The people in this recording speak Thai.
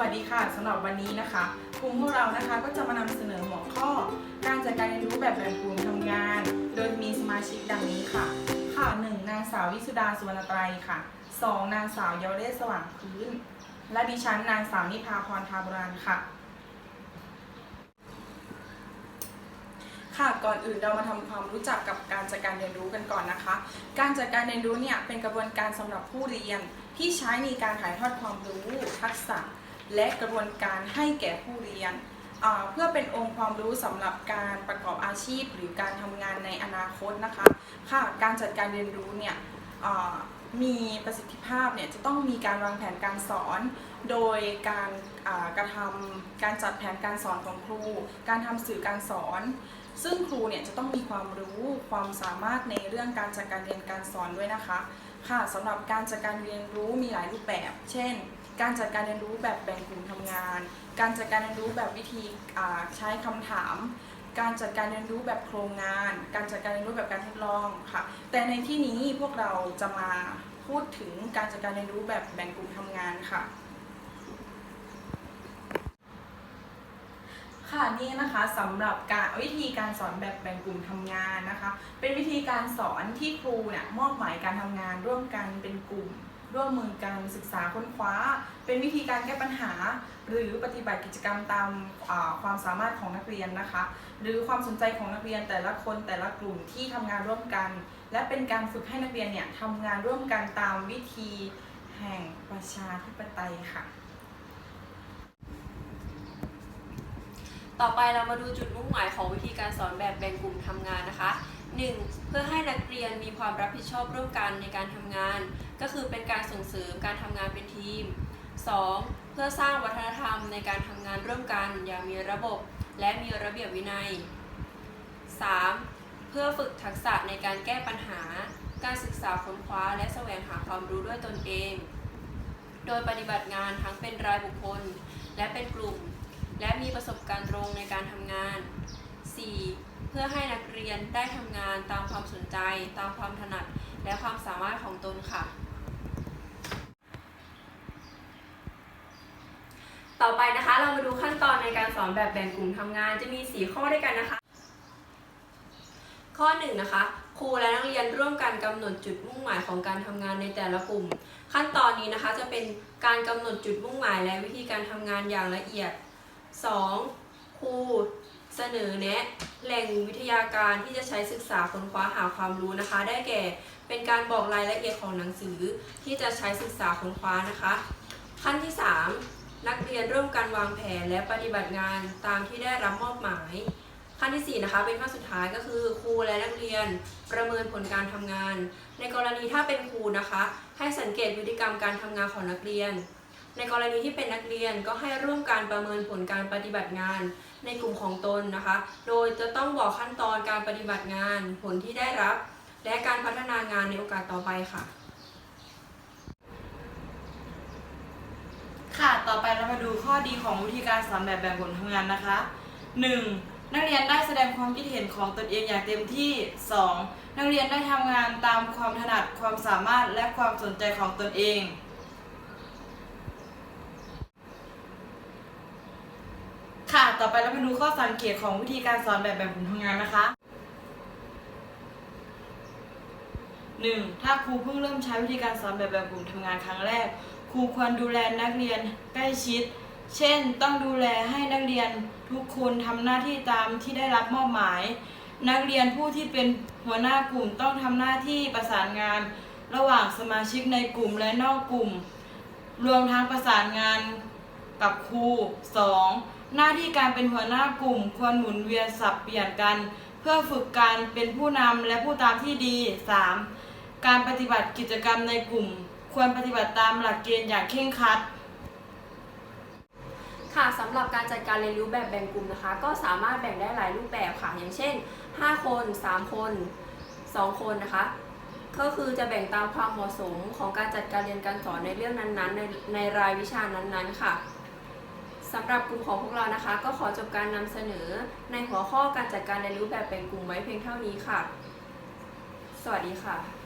วัสดีค่ะสำหรับวันนี้นะคะกลุ่มพวกเรานะคะก็จะมานำเสนอหัวข้อ การจัดการเรียนรู้แบบแบ่งกลุ่มทำงาน โดยมีสมาชิกดังนี้ค่ะ ค่ะ 1. นางสาววิสุดาสุวรรณไตรค่ะ 2. นางสาวเยาวเรศสว่างพื้น และดิฉันนางสาวนิพาพรทาบุราณค่ะ ค่ะก่อนอื่นเรามาทำความรู้จักกับการจัดการเรียนรู้กันก่อนนะคะ การจัดการเรียนรู้เนี่ยเป็นกระบวนการสำหรับผู้เรียนที่ใช้ในการถ่ายทอดความรู้ ทักษะ และกระบวนการให้แก่ผู้เรียน เพื่อเป็นองค์ความรู้สำหรับการประกอบอาชีพ หรือการทำงานในอนาคตนะคะค่ะการจัดการเรียนรู้เนี่ยมีประสิทธิภาพเนี่ยจะต้องมีการวางแผนการสอน โดยการกระทำการจัดแผนการสอนของครู การทำสื่อการสอน ซึ่งครูเนี่ยจะต้องมีความรู้ความสามารถในเรื่องการจัดการเรียนการสอนด้วยนะคะ ค่ะสำหรับการจัดการเรียนรู้มีหลายรูปแบบ เช่น การจัดการเรียนรู้แบบแบ่งกลุ่มทำงาน การจัดการเรียนรู้แบบวิธีใช้คำถาม การจัดการเรียนรู้แบบโครงงาน การจัดการเรียนรู้แบบการทดลองค่ะ แต่ในที่นี้พวกเราจะมาพูดถึงการจัดการเรียนรู้แบบแบ่งกลุ่มทำงานค่ะ ค่ะ นี่นะคะสำหรับการวิธีการสอนแบบแบ่งกลุ่มทำงานนะคะ เป็นวิธีการสอนที่ครูเนี่ยมอบหมายการทำงานร่วมกันเป็นกลุ่ม ร่วมมือกันศึกษาค้นคว้า เป็นวิธีการแก้ปัญหา หรือปฏิบัติกิจกรรมตามความสามารถของนักเรียนนะคะ หรือความสนใจของนักเรียนแต่ละคนแต่ละกลุ่มที่ทำงานร่วมกัน และเป็นการฝึกให้นักเรียนเนี่ยทำงานร่วมกันตามวิธีแห่งประชาธิปไตยค่ะ ต่อไปเรามาดูจุดมุ่งหมายของวิธีการสอนแบบแบ่งกลุ่มทำงานนะคะ 1. เพื่อให้นักเรียนมีความรับผิดชอบร่วมกันในการทำงาน ก็คือเป็นการส่งเสริมการทำงานเป็นทีม 2. เพื่อสร้างวัฒนธรรมในการทำงานร่วมกันอย่างมีระบบและมีระเบียบวินัย 3. เพื่อฝึกทักษะในการแก้ปัญหา การศึกษาค้นคว้า และแสวงหาความรู้ด้วยตนเอง โดยปฏิบัติงานทั้งเป็นรายบุคคล และเป็นกลุ่ม และมีประสบการณ์ตรงในการทำงาน 4. เพื่อให้นักเรียนได้ทำงานตามความสนใจ ตามความถนัด และความสามารถของตนค่ะ ต่อไปนะคะเรามาดูขั้นตอนในการสอนแบบแบ่งกลุ่มทำงานจะมี 4 ข้อด้วยกันนะคะ ข้อ1นะคะครูและนักเรียนร่วมกันกำหนดจุดมุ่งหมายของการทำงานในแต่ละกลุ่ม ขั้นตอนนี้นะคะจะเป็นการกำหนดจุดมุ่งหมายและวิธีการทำงานอย่างละเอียด 2. ครูเสนอแนะแหล่งวิทยาการที่จะใช้ศึกษาค้นคว้าหาความรู้นะคะ ได้แก่เป็นการบอกรายละเอียดของหนังสือที่จะใช้ศึกษาค้นคว้านะคะ ขั้นที่ 3 นักเรียนร่วมกันวางแผนและปฏิบัติงานตามที่ได้รับมอบหมาย ขั้นที่ 4 นะคะเป็นขั้นสุดท้ายก็คือครูและนักเรียนประเมินผลการทำงาน ในกรณีถ้าเป็นครูนะคะ ให้สังเกตพฤติกรรมการทำงานของนักเรียน ในกรณีที่เป็นนักเรียนก็ให้ร่วมการประเมินผลการปฏิบัติงานในกลุ่มของตนนะคะ โดยจะต้องบอกขั้นตอนการปฏิบัติงาน ผลที่ได้รับ และการพัฒนางานในโอกาสต่อไปค่ะ ค่ะ ต่อไปเรามาดูข้อดีของวิธีการสอนแบบแบ่งกลุ่มทำงานนะคะ 1. นักเรียนได้แสดงความคิดเห็นของตนเองอย่างเต็มที่ 2. นักเรียนได้ทำงานตามความถนัด ความสามารถ และความสนใจของตนเอง ค่ะ ต่อไปเรามาดูข้อสังเกตของวิธีการสอนแบบแบ่งกลุ่มทำงานนะคะ 1. ถ้าครูเพิ่งเริ่มใช้วิธีการสอนแบบแบ่งกลุ่มทำงานครั้งแรก ครูควรดูแลนักเรียนใกล้ชิด เช่น ต้องดูแลให้นักเรียนทุกคนทำหน้าที่ตามที่ได้รับมอบหมาย นักเรียนผู้ที่เป็นหัวหน้ากลุ่มต้องทำหน้าที่ประสานงาน ระหว่างสมาชิกในกลุ่มและนอกกลุ่ม รวมทั้งประสานงานกับครู 2. หน้าที่การเป็นหัวหน้ากลุ่มควรหมุนเวียนสับเปลี่ยนกัน เพื่อฝึกการเป็นผู้นำและผู้ตามที่ดี 3. การปฏิบัติกิจกรรมในกลุ่ม ควรปฏิบัติตามหลักเกณฑ์อย่างเคร่งครัดค่ะสำหรับการจัดการเรียนรู้แบบแบ่งกลุ่มนะคะ ก็สามารถแบ่งได้หลายรูปแบบค่ะ อย่างเช่น 5 คน 3 คน 2 คนนะคะ ก็คือจะแบ่งตามความเหมาะสมของการจัดการเรียนการสอนในเรื่องนั้นๆ ในในรายวิชานั้นๆค่ะ สำหรับกลุ่มของพวกเรานะคะ ก็ขอจบการนำเสนอในหัวข้อการจัดการเรียนรู้แบบแบ่งกลุ่มไว้เพียงเท่านี้ค่ะ สวัสดีค่ะ